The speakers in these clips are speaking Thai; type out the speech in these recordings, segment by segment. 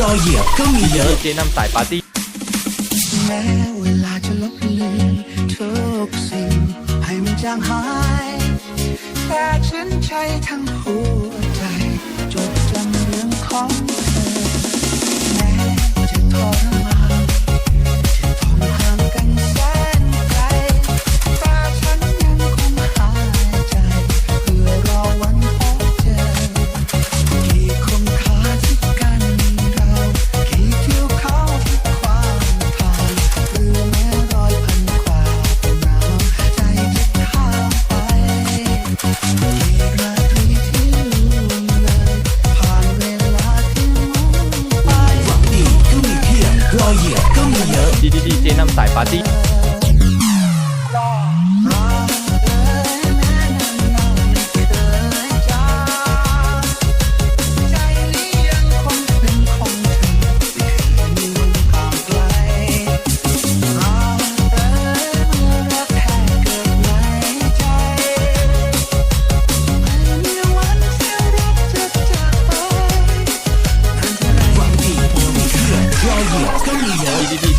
รอยเหยียบก็มีเยอะเจนำสายปาร์ตี้แม้เวลาจะลบเลือนทุกสิ่งให้มันจางหายแต่ฉันใช้ทั้งหัวใจ จดจำเรื่องของ 大把的。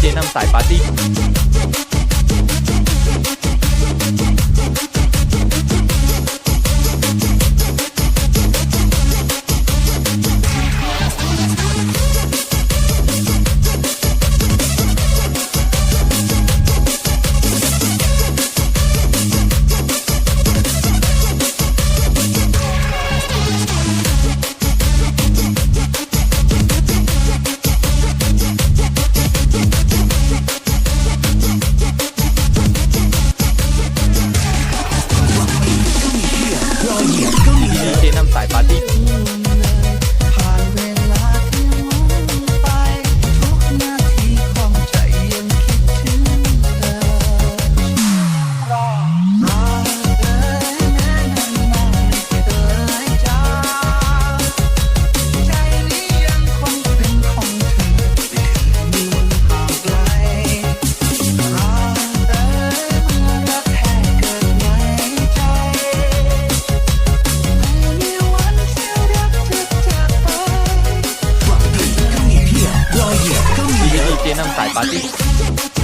เจนำสายปาร์ตี้ 三百八